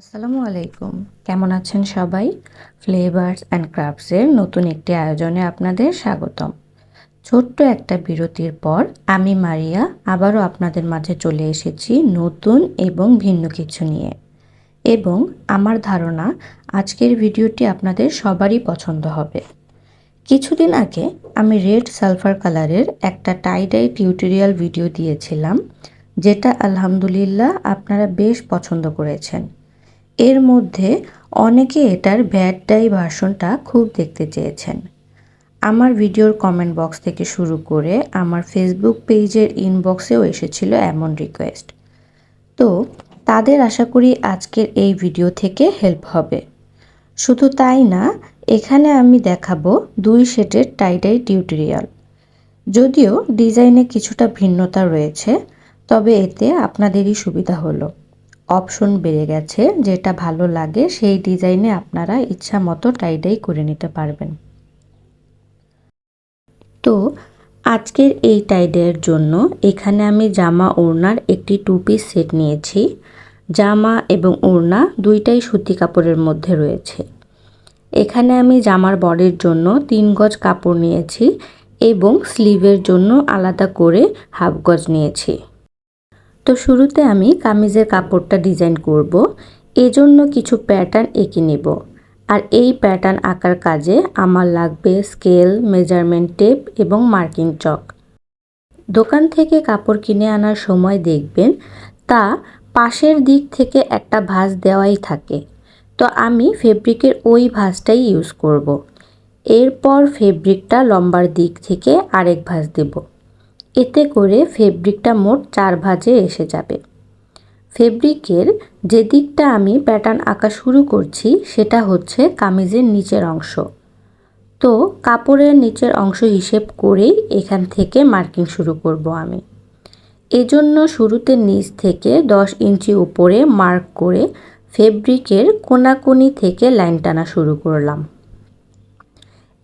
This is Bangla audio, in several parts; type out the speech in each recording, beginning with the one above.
আসসালামু আলাইকুম। কেমন আছেন সবাই? ফ্লেভার্স অ্যান্ড ক্রাফটসের নতুন একটি আয়োজনে আপনাদের স্বাগতম। ছোট্ট একটা বিরতির পর আমি মারিয়া আবারও আপনাদের মাঝে চলে এসেছি নতুন এবং ভিন্ন কিছু নিয়ে। এবং আমার ধারণা আজকের ভিডিওটি আপনাদের সবারই পছন্দ হবে। কিছুদিন আগে আমি রেড সালফার কালারের একটা টাইডাই টিউটোরিয়াল ভিডিও দিয়েছিলাম, যেটা আলহামদুলিল্লাহ আপনারা বেশ পছন্দ করেছেন। এর মধ্যে অনেকে এটার ব্যাড ডাই ভার্সনটা খুব দেখতে চেয়েছেন। আমার ভিডিওর কমেন্ট বক্স থেকে শুরু করে আমার ফেসবুক পেজের ইনবক্সেও এসেছিল এমন রিকোয়েস্ট তো তাদের আশা করি আজকের এই ভিডিও থেকে হেল্প হবে। শুধু তাই না, এখানে আমি দেখাবো দুই সেটের টাইডাই টিউটোরিয়াল যদিও ডিজাইনে কিছুটা ভিন্নতা রয়েছে, তবে এতে আপনাদেরই সুবিধা হলো। অপশন বেড়ে গেছে, যেটা ভালো লাগে, সেই ডিজাইনে আপনারা ইচ্ছা মতো টাইডাই করে নিতে পারবেন। তো, আজকের এই টাইডের জন্য এখানে আমি জামা ওড়নার একটি টু পিস সেট নিয়েছি। জামা এবং ওড়না দুইটাই সুতি কাপড়ের মধ্যে রয়েছে। এখানে আমি জামার বডির জন্য তিন গজ কাপড় নিয়েছি এবং স্লিভের জন্য আলাদা করে হাফ গজ নিয়েছি। তো শুরুতে আমি কামিজের কাপড়টা ডিজাইন করব। এজন্য কিছু প্যাটার্ন এঁকে নেব। আর এই প্যাটার্ন আঁকার কাজে আমার লাগবে স্কেল, মেজারমেন্ট টেপ এবং মার্কিং চক। দোকান থেকে কাপড় কিনে আনার সময় দেখবেন, তা পাশের দিক থেকে একটা ভাঁজ দেওয়াই থাকে। তো আমি ফেব্রিকের ওই ভাঁজটাই ইউজ করব। এরপর ফেব্রিকটা লম্বার দিক থেকে আরেক ভাঁজ দেবো। এতে করে ফেব্রিকটা মোট চার ভাজে এসে যাবে। ফেব্রিকের যে দিকটা আমি প্যাটার্ন আঁকা শুরু করছি, সেটা হচ্ছে কামিজের নিচের অংশ। তো কাপড়ের নিচের অংশ হিসেব করেই এখান থেকে মার্কিং শুরু করব আমি। এজন্য শুরুতে নিচ থেকে দশ ইঞ্চি উপরে মার্ক করে ফেব্রিকের কোনাকুনি থেকে লাইন টানা শুরু করলাম।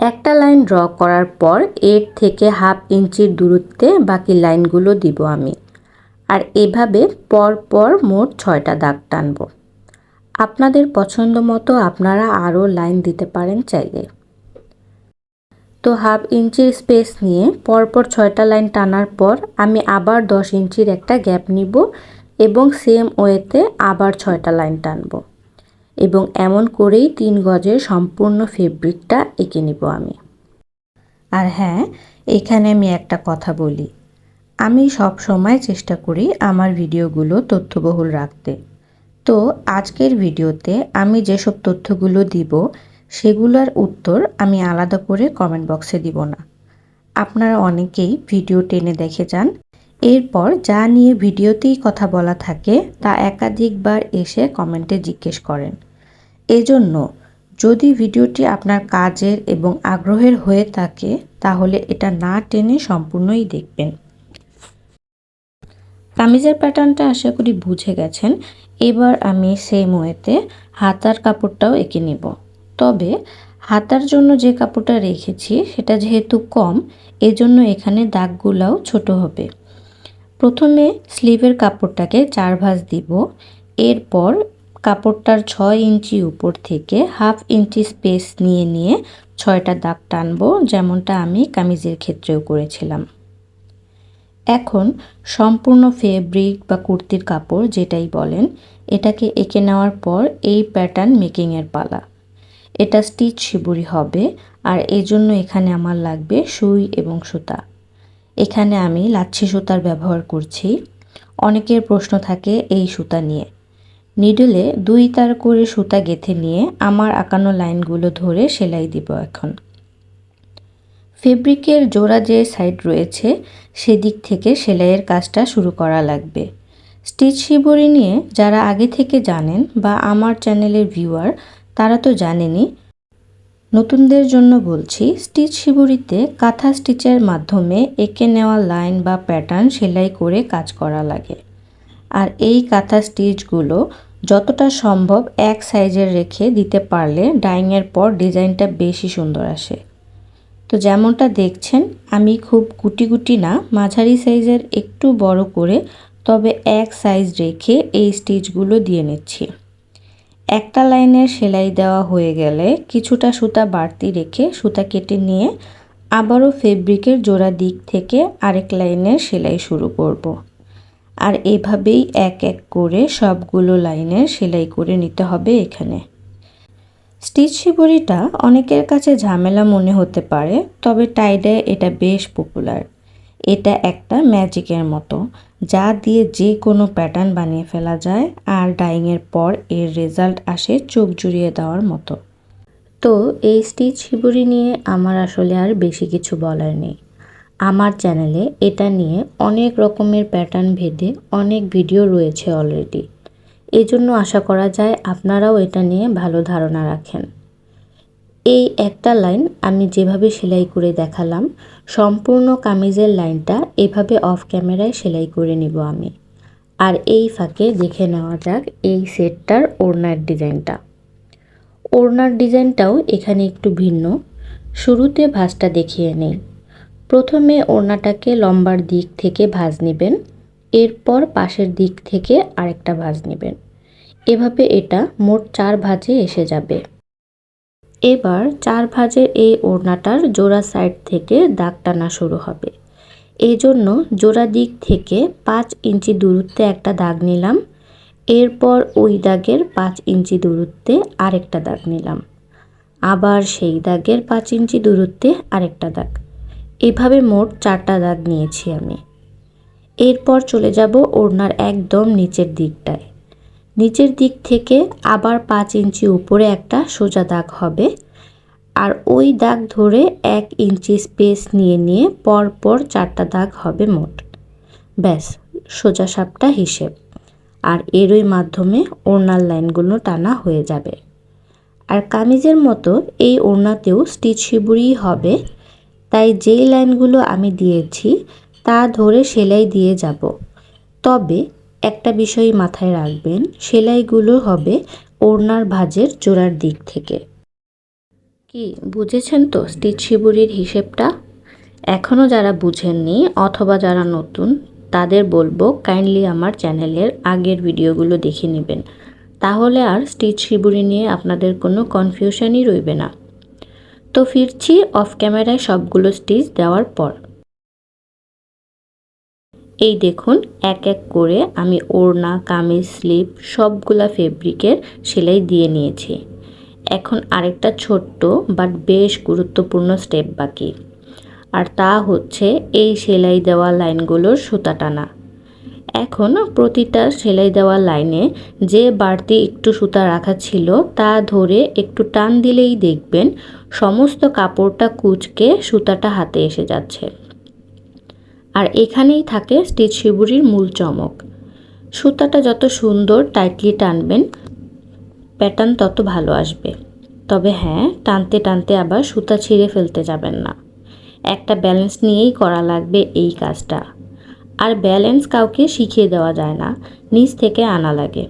একটা লাইন ড্র করার পর এর থেকে হাফ ইঞ্চির দূরত্বে বাকি লাইনগুলো দিব আমি। আর এভাবে পর পর মোট ছয়টা দাগ টানব। আপনাদের পছন্দ মতো আপনারা আরও লাইন দিতে পারেন চাইলে। তো হাফ ইঞ্চির স্পেস নিয়ে পরপর ছয়টা লাইন টানার পর আমি আবার দশ ইঞ্চির একটা গ্যাপ নিব এবং সেম ওয়েতে আবার ছয়টা লাইন টানবো। এবং এমন করেই তিন গজের সম্পূর্ণ ফেব্রিকটা এঁকে নিব আমি। আর হ্যাঁ এখানে আমি একটা কথা বলি। আমি সব সময় চেষ্টা করি আমার ভিডিওগুলো তথ্যবহুল রাখতে। তো আজকের ভিডিওতে আমি যেসব তথ্যগুলো দিব, সেগুলোর উত্তর আমি আলাদা করে কমেন্ট বক্সে দিব না। আপনারা অনেকেই ভিডিও টেনে দেখে যান। এরপর যা নিয়ে ভিডিওতেই কথা বলা থাকে, তা একাধিকবার এসে কমেন্টে জিজ্ঞেস করেন। এজন্য যদি ভিডিওটি আপনার কাজের এবং আগ্রহের হয়ে থাকে, তাহলে এটা না টেনে সম্পূর্ণই দেখবেন। কামিজের প্যাটার্নটা আশা করি বুঝে গেছেন। এবার আমি সেম ওয়েতে হাতার কাপড়টাও এঁকে নিব। তবে হাতার জন্য যে কাপড়টা রেখেছি, সেটা যেহেতু কম, এজন্য এখানে দাগগুলাও ছোট হবে। প্রথমে স্লিভের কাপড়টাকে চার ভাঁজ দিব। এরপর কাপড়টার ছয় ইঞ্চি উপর থেকে হাফ ইঞ্চি স্পেস নিয়ে নিয়ে ছয়টা দাগ টানবো, যেমনটা আমি কামিজের ক্ষেত্রেও করেছিলাম। এখন সম্পূর্ণ ফেব্রিক বা কুর্তির কাপড় যেটাই বলেন, এটাকে এঁকে নেওয়ার পর এই প্যাটার্ন মেকিংয়ের পালা। এটা স্টিচ শিবুরি হবে, আর এই জন্য এখানে আমার লাগবে সুই এবং সুতা। এখানে আমি লাচ্ছি সুতার ব্যবহার করছি। অনেকের প্রশ্ন থাকে এই সুতা নিয়ে। নিডলে দুই তার করে সুতা গেথে নিয়ে আমার আঁকানো লাইনগুলো ধরে সেলাই দিব এখন। ফেব্রিকের জোড়া যে সাইড রয়েছে, সেদিক থেকে সেলাইয়ের কাজটা শুরু করা লাগবে। স্টিচ শিবরি নিয়ে যারা আগে থেকে জানেন বা আমার চ্যানেলের ভিউয়ার, তারা তো জানেনই। নতুনদের জন্য বলছি, স্টিচ শিবুরিতে কাঁথা স্টিচের মাধ্যমে এঁকে নেওয়া লাইন বা প্যাটার্ন সেলাই করে কাজ করা লাগে। আর এই কাঁথা স্টিচগুলো যতটা সম্ভব এক সাইজের রেখে দিতে পারলে ডাইংয়ের পর ডিজাইনটা বেশি সুন্দর আসে তো যেমনটা দেখছেন, আমি খুব গুটি গুটি না, মাঝারি সাইজের একটু বড় করে তবে এক সাইজ রেখে এই স্টিচগুলো দিয়ে নিচ্ছি একটা লাইনের সেলাই দেওয়া হয়ে গেলে কিছুটা সুতা বাড়তি রেখে সুতা কেটে নিয়ে আবারও ফেব্রিকের জোড়া দিক থেকে আরেক লাইনের সেলাই শুরু করব। আর এভাবেই এক এক করে সবগুলো লাইনের সেলাই করে নিতে হবে এখানে। স্টিচ শিবরিটা অনেকের কাছে ঝামেলা মনে হতে পারে, তবে টাইডে এটা বেশ পপুলার এটা একটা ম্যাজিকের মতো, যা দিয়ে যে কোনো প্যাটার্ন বানিয়ে ফেলা যায় আর ডাইংয়ের পর এর রেজাল্ট আসে চোখ জুড়িয়ে দেওয়ার মতো। তো এই স্টিচ শিবুরি নিয়ে আমার আসলে আর বেশি কিছু বলার নেই। আমার চ্যানেলে এটা নিয়ে অনেক রকমের প্যাটার্ন ভেদে অনেক ভিডিও রয়েছে অলরেডি এই জন্য আশা করা যায় আপনারাও এটা নিয়ে ভালো ধারণা রাখেন। এই একটা লাইন আমি যেভাবে সেলাই করে দেখালাম, সম্পূর্ণ কামিজের লাইনটা এভাবে অফ ক্যামেরায় সেলাই করে নিব আমি। আর এই ফাঁকে দেখে নেওয়া যাক এই সেটটার ওড়নার ডিজাইনটা। ওড়নার ডিজাইনটাও এখানে একটু ভিন্ন। শুরুতে ভাঁজটা দেখিয়ে নেই। প্রথমে ওড়নাটাকে লম্বার দিক থেকে ভাঁজ নেবেন, এরপর পাশের দিক থেকে আরেকটা ভাঁজ নেবেন। এভাবে এটা মোট চার ভাঁজে এসে যাবে। এবার চার ভাঁজের এই ওড়নাটার জোড়া সাইড থেকে দাগ টানা শুরু হবে। এই জন্য জোড়া দিক থেকে পাঁচ ইঞ্চি দূরত্বে একটা দাগ নিলাম, এরপর ওই দাগের পাঁচ ইঞ্চি দূরত্বে আরেকটা দাগ নিলাম। আবার সেই দাগের পাঁচ ইঞ্চি দূরত্বে আরেকটা দাগ। এভাবে মোট চারটা দাগ নিয়েছি আমি। এরপর চলে যাব ওড়নার একদম নিচের দিকটায়। নিচের দিক থেকে আবার পাঁচ ইঞ্চি উপরে একটা সোজা দাগ হবে। আর ওই দাগ ধরে এক ইঞ্চি স্পেস নিয়ে নিয়ে পর পর চারটা দাগ হবে মোট। ব্যাস, সোজা সাপটা হিসেব। আর এরই মাধ্যমে ওড়নার লাইনগুলো টানা হয়ে যাবে। আর কামিজের মতো এই ওড়নাতেও স্টিচ শিবুরি হবে। তাই যেই লাইনগুলো আমি দিয়েছি, তা ধরে সেলাই দিয়ে যাব। তবে একটা বিষয় মাথায় রাখবেন, সেলাইগুলো হবে ওড়নার ভাজের জোড়ার দিক থেকে। কি, বুঝেছেন তো স্টিচ শিবুরির হিসেবটা? এখনও যারা বুঝেননি অথবা যারা নতুন, তাদের বলব কাইন্ডলি আমার চ্যানেলের আগের ভিডিওগুলো দেখে নেবেন। তাহলে আর স্টিচ শিবুরি নিয়ে আপনাদের কোনো কনফিউশনই রইবে না। তো ফিরছি অফ ক্যামেরায় সবগুলো স্টিচ দেওয়ার পর। এই দেখুন, এক এক করে আমি ওড়না, কামিজ, স্লিপ সবগুলা ফেব্রিকের সেলাই দিয়ে নিয়েছি। এখন আরেকটা ছোট্ট বাট বেশ গুরুত্বপূর্ণ স্টেপ বাকি। আর তা হচ্ছে এই সেলাই দেওয়া লাইনগুলোর সুতা টানা। এখন প্রতিটা সেলাই দেওয়া লাইনে যে বাড়তি একটু সুতা রাখা ছিল তা ধরে একটু টান দিলেই দেখবেন সমস্ত কাপড়টা কুচকে সুতাটা হাতে এসে যাচ্ছে। আর এখানেই থাকে স্টিচ শিবুরির মূল চমক। সুতাটা যত সুন্দর টাইটলি টানবেন, প্যাটার্ন তত ভালো আসবে। তবে হ্যাঁ টানতে টানতে আবার সুতা ছিঁড়ে ফেলতে যাবেন না। একটা ব্যালেন্স নিয়েই করা লাগবে এই কাজটা। আর ব্যালেন্স কাউকে শিখিয়ে দেওয়া যায় না, নিচ থেকে আনা লাগে।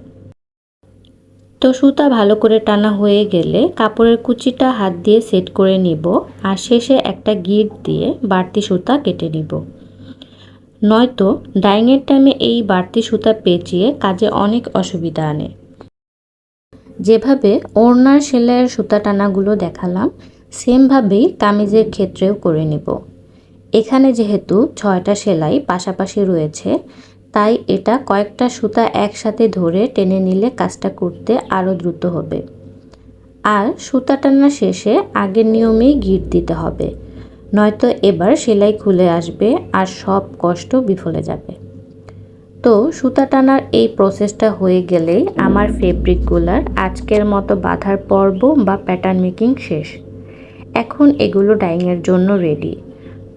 তো সুতা ভালো করে টানা হয়ে গেলে কাপড়ের কুচিটা হাত দিয়ে সেট করে নিব আর শেষে একটা গিট দিয়ে বাড়তি সুতা কেটে নিব। নয়তো ডাইংয়ের টাইমে এই বাড়তি সুতা পেঁচিয়ে কাজে অনেক অসুবিধা আনে। যেভাবে ওড়নার সেলাইয়ের সুতা টানাগুলো দেখালাম, সেমভাবেই কামিজের ক্ষেত্রেও করে নিব। এখানে যেহেতু ছয়টা সেলাই পাশাপাশি রয়েছে, তাই এটা কয়েকটা সুতা একসাথে ধরে টেনে নিলে কাজটা করতে আরও দ্রুত হবে। আর সুতা টানা শেষে আগের নিয়মেই গিট দিতে হবে, নয়তো এবার সেলাই খুলে আসবে আর সব কষ্ট বিফলে যাবে। তো সুতা টানার এই প্রসেসটা হয়ে গেলেই আমার ফেব্রিকগুলার আজকের মতো বাঁধার পর্ব বা প্যাটার্ন মেকিং শেষ। এখন এগুলো ডাইংয়ের জন্য রেডি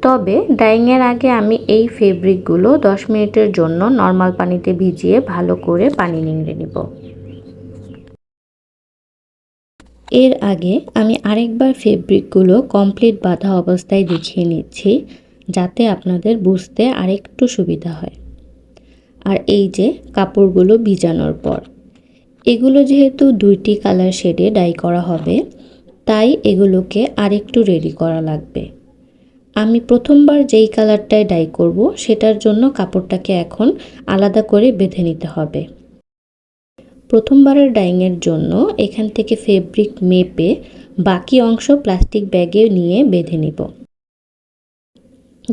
তবে ডাইংয়ের আগে আমি এই ফেব্রিকগুলো দশ মিনিটের জন্য নর্মাল পানিতে ভিজিয়ে ভালো করে পানি নিংড়ে নিব। এর আগে আমি আরেকবার ফেব্রিকগুলো কমপ্লিট বাঁধা অবস্থায় দেখিয়ে নিচ্ছি যাতে আপনাদের বুঝতে আরেকটু সুবিধা হয়। আর এই যে কাপড়গুলো ভিজানোর পর, এগুলো যেহেতু দুইটি কালার শেডে ডাই করা হবে, তাই এগুলোকে আরেকটু রেডি করা লাগবে। আমি প্রথমবার যেই কালারটায় ডাই করব, সেটার জন্য কাপড়টাকে এখন আলাদা করে বেঁধে নিতে হবে। প্রথমবারের ডাইংয়ের জন্য এখান থেকে ফেব্রিক মেপে বাকি অংশ প্লাস্টিক ব্যাগে নিয়ে বেঁধে নিব।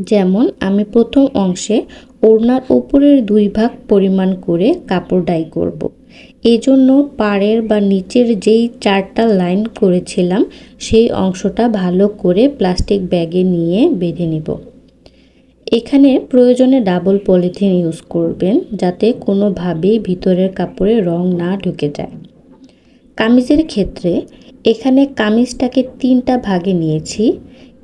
যেমন আমি প্রথম অংশে ওড়নার উপরের দুই ভাগ পরিমাণ করে কাপড় ডাই করব। এজন্য পাড়ের বা নিচের যেই চারটা লাইন করেছিলাম, সেই অংশটা ভালো করে প্লাস্টিক ব্যাগে নিয়ে বেঁধে নিব এখানে প্রয়োজনে ডাবল পলিথিন ইউজ করবেন, যাতে কোনোভাবেই ভিতরের কাপড়ে রং না ঢুকে যায় কামিজের ক্ষেত্রে এখানে কামিজটাকে তিনটা ভাগে নিয়েছি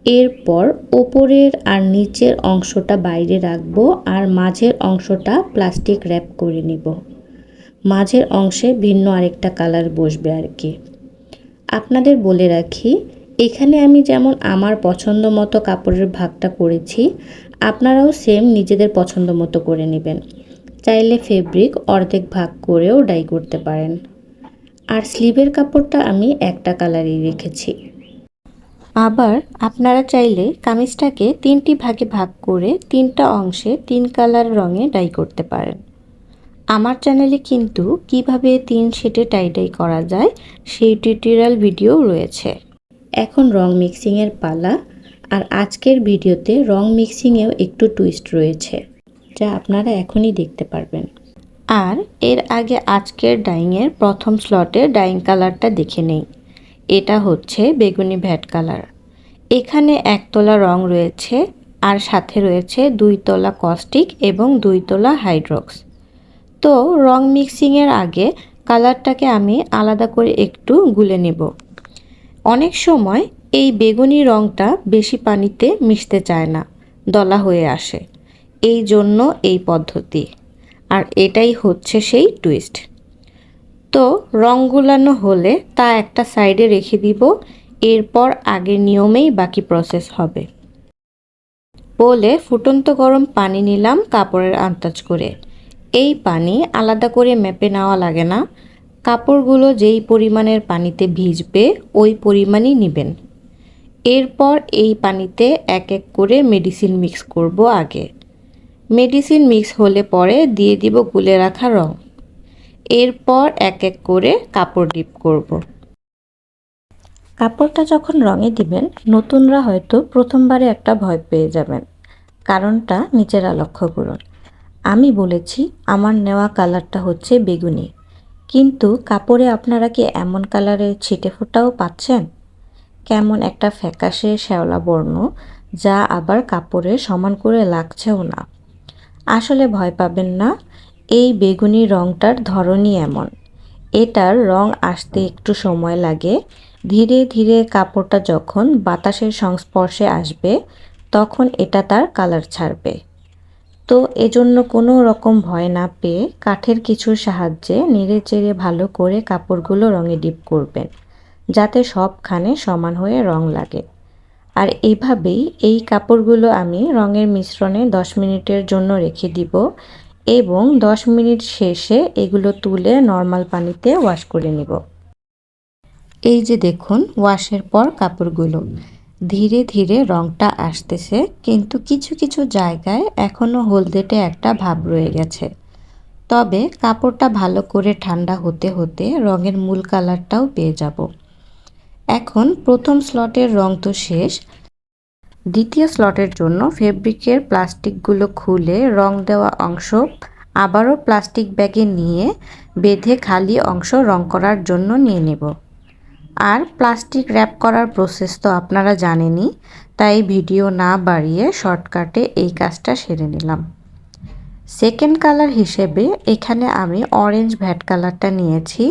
এরপর ওপরের আর নিচের অংশটা বাইরে রাখব আর মাঝের অংশটা প্লাস্টিক র্যাপ করে নিব। মাঝের অংশে ভিন্ন আরেকটা কালার বসবে আর কি। আপনাদের বলে রাখি, এখানে আমি যেমন আমার পছন্দ মতো কাপড়ের ভাগটা করেছি, আপনারাও সেম নিজেদের পছন্দ মতো করে নেবেন। চাইলে ফেব্রিক অর্ধেক ভাগ করেও ডাই করতে পারেন। আর স্লিভের কাপড়টা আমি একটা কালারই রেখেছি। আবার আপনারা চাইলে কামিজটাকে তিনটি ভাগে ভাগ করে তিনটা অংশে তিন কালার রঙে ডাই করতে পারেন। আমার চ্যানেলে কিন্তু কীভাবে তিন শেটে টাইডাই করা যায় সেই টিউটোরিয়াল ভিডিও রয়েছে। এখন রং মিক্সিংয়ের পালা আর আজকের ভিডিওতে রং মিক্সিংয়েও একটু টুইস্ট রয়েছে, যা আপনারা এখনই দেখতে পারবেন। আর এর আগে আজকের ডাইংয়ের প্রথম স্লটে ডাইং কালারটা দেখে নেই। এটা হচ্ছে বেগুনি ভ্যাট কালার। এখানে একতলা রং রয়েছে আর সাথে রয়েছে দুই তলা কস্টিক এবং দুই তলা হাইড্রক্স। তো রং মিক্সিংয়ের আগে কালারটাকে আমি আলাদা করে একটু গুলে নেব। অনেক সময় এই বেগুনি রংটা বেশি পানিতে মিশতে চায় না, দলা হয়ে আসে। এই জন্য এই পদ্ধতি। আর এটাই হচ্ছে সেই টুইস্ট। তো রং গুলানো হলে তা একটা সাইডে রেখে দিব। এরপর আগের নিয়মেই বাকি প্রসেস হবে। বলে ফুটন্ত গরম পানি নিলাম কাপড়ের আন্দাজ করে। এই পানি আলাদা করে মেপে নেওয়া লাগে না। কাপড়গুলো যেই পরিমাণের পানিতে ভিজবে, ওই পরিমাণই নেবেন। এরপর এই পানিতে এক এক করে মেডিসিন মিক্স করব আগে। মেডিসিন মিক্স হলে পরে দিয়ে দিব গুলে রাখা রং। এরপর এক এক করে কাপড় ডিপ করব। কাপড়টা যখন রঙে দিবেন, নতুনরা হয়তো প্রথমবারে একটা ভয় পেয়ে যাবেন। কারণটা নিজেরা লক্ষ্য করুন। আমি বলেছি, আমার নেওয়া কালারটা হচ্ছে বেগুনি। কিন্তু কাপড়ে আপনারা কি এমন কালারের ছিটে ফোটাও পাচ্ছেন? কেমন একটা ফ্যাকাশে শ্যাওলা বর্ণ, যা আবার কাপড়ে সমান করে লাগছেও না। আসলে ভয় পাবেন না এই বেগুনি রঙটার ধরনই এমন। এটার রং আসতে একটু সময় লাগে। ধীরে ধীরে কাপড়টা যখন বাতাসের সংস্পর্শে আসবে, তখন এটা তার কালার ছাড়বে। তো এজন্য কোনো রকম ভয় না পেয়ে কাঠের কিছুর সাহায্যে নেড়ে চেড়ে ভালো করে কাপড়গুলো রঙে ডিপ করবেন, যাতে সবখানে সমান হয়ে রং লাগে। আর এইভাবেই এই কাপড়গুলো আমি রঙের মিশ্রণে 10 মিনিটের জন্য রেখে দিব এবং 10 মিনিট শেষে এগুলো তুলে নর্মাল পানিতে ওয়াশ করে নিব। এই যে দেখুন, ওয়াশের পর কাপড়গুলো। ধীরে ধীরে রংটা আসতেছে, কিন্তু কিছু কিছু জায়গায় এখনও হলদেটে একটা ভাব রয়ে গেছে। তবে কাপড়টা ভালো করে ঠান্ডা হতে হতে রঙের মূল কালারটাও পেয়ে যাব। এখন প্রথম স্লটের রং তো শেষ দ্বিতীয় স্লটের জন্য ফেব্রিকের প্লাস্টিকগুলো খুলে রং দেওয়া অংশ আবারও প্লাস্টিক ব্যাগে নিয়ে বেঁধে খালি অংশ রং করার জন্য নিয়ে নেব। আর প্লাস্টিক র্যাপ করার প্রসেস তো আপনারা জানেনই, তাই ভিডিও না বাড়িয়ে শর্টকাটে এই কাজটা সেরে নিলাম। সেকেন্ড কালার হিসেবে এখানে আমি অরেঞ্জ ভ্যাট কালারটা নিয়েছি,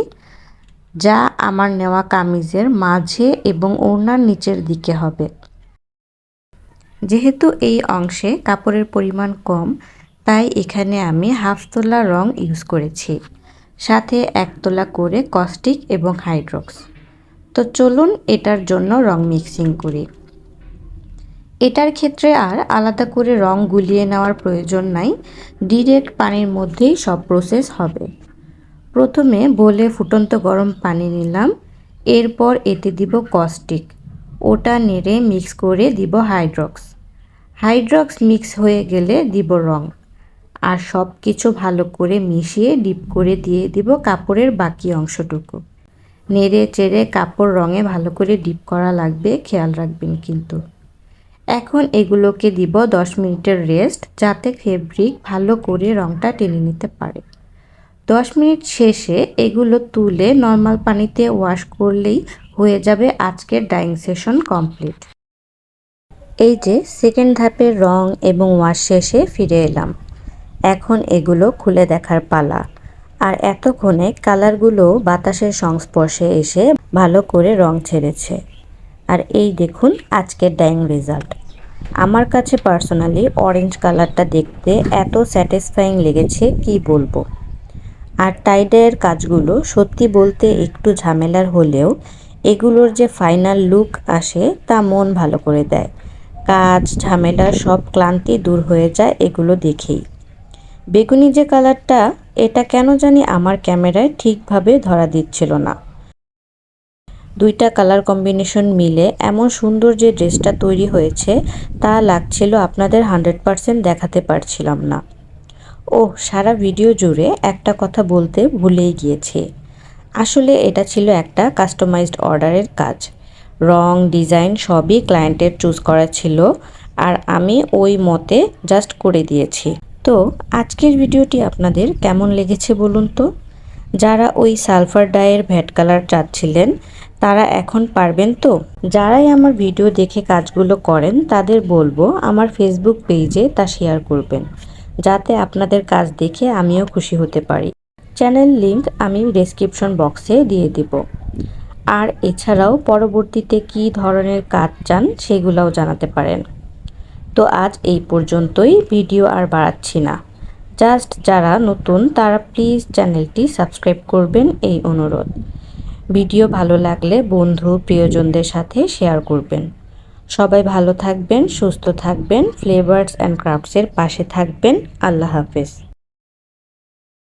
যা আমার নেওয়া কামিজের মাঝে এবং ওড়নার নিচের দিকে হবে। যেহেতু এই অংশে কাপড়ের পরিমাণ কম, তাই এখানে আমি হাফ তোলা রং ইউজ করেছি। সাথে এক তোলা করে কস্টিক এবং হাইড্রক্স। তো চলুন এটার জন্য রং মিক্সিং করি। এটার ক্ষেত্রে আর আলাদা করে রং গুলিয়ে নেওয়ার প্রয়োজন নাই, ডিরেক্ট পানির মধ্যেই সব প্রসেস হবে। প্রথমে বলে ফুটন্ত গরম পানি নিলাম, এরপর এতে দিব কস্টিক। ওটা নেড়ে মিক্স করে দিব হাইড্রক্স। হাইড্রক্স মিক্স হয়ে গেলে দিব রং। আর সব কিছু ভালো করে মিশিয়ে ডিপ করে দিয়ে দিব কাপড়ের বাকি অংশটুকু। নেড়ে চেড়ে কাপড় রঙে ভালো করে ডিপ করা লাগবে, খেয়াল রাখবেন কিন্তু। এখন এগুলোকে দিব দশ মিনিটের রেস্ট, যাতে ফেব্রিক ভালো করে রঙটা টেনে নিতে পারে। দশ মিনিট শেষে এগুলো তুলে নর্মাল পানিতে ওয়াশ করলেই হয়ে যাবে আজকের ডাইং সেশন কমপ্লিট। এই যে সেকেন্ড ধাপের রং এবং ওয়াশ শেষে ফিরে এলাম। এখন এগুলো খুলে দেখার পালা। আর এতক্ষণে কালারগুলো বাতাসের সংস্পর্শে এসে ভালো করে রং ছেড়েছে। আর এই দেখুন আজকের ডাইং রেজাল্ট আমার কাছে পার্সোনালি অরেঞ্জ কালারটা দেখতে এত স্যাটিসফাইং লেগেছে, কি বলব? আর টাইডের কাজগুলো সত্যি বলতে একটু ঝামেলার হলেও এগুলোর যে ফাইনাল লুক আসে তা মন ভালো করে দেয়। কাজ, ঝামেলা সব ক্লান্তি দূর হয়ে যায় এগুলো দেখেই। বেগুনি যে কালারটা, এটা কেন জানি আমার ক্যামেরায় ঠিকভাবে ধরা দিচ্ছিল না। দুইটা কালার কম্বিনেশন মিলে এমন সুন্দর যে ড্রেসটা তৈরি হয়েছে, তা লাগছিল আপনাদের হান্ড্রেড পারসেন্ট দেখাতে পারছিলাম না। ও সারা ভিডিও জুড়ে একটা কথা বলতে ভুলেই গিয়েছে। আসলে এটা ছিল একটা কাস্টমাইজড অর্ডারের কাজ। রং, ডিজাইন সবই ক্লায়েন্টের চুজ করা ছিল আর আমি ওই মতে জাস্ট করে দিয়েছি। তো আজকের ভিডিওটি আপনাদের কেমন লেগেছে বলুন তো? যারা ওই সালফার ডায়ের ভ্যাট কালার চাচ্ছিলেন, তারা এখন পারবেন তো? যারাই আমার ভিডিও দেখে কাজগুলো করেন, তাদের বলব আমার ফেসবুক পেজে তা শেয়ার করবেন। যাতে আপনাদের কাজ দেখে আমিও খুশি হতে পারি। চ্যানেল লিংক আমি ডেসক্রিপশন বক্সে দিয়ে দিব। আর এছাড়াও পরবর্তীতে কি ধরনের কাজ চান সেগুলোও জানাতে পারেন। তো আজ এই পর্যন্তই, ভিডিও আর বাড়াচ্ছি না। জাস্ট যারা নতুন, তারা প্লিজ চ্যানেলটি সাবস্ক্রাইব করবেন এই অনুরোধ। ভিডিও ভালো লাগলে বন্ধু, প্রিয়জনদের সাথে শেয়ার করবেন। সবাই ভালো থাকবেন, সুস্থ থাকবেন ফ্লেভার্স অ্যান্ড ক্রাফটসের পাশে থাকবেন। আল্লাহ হাফেজ।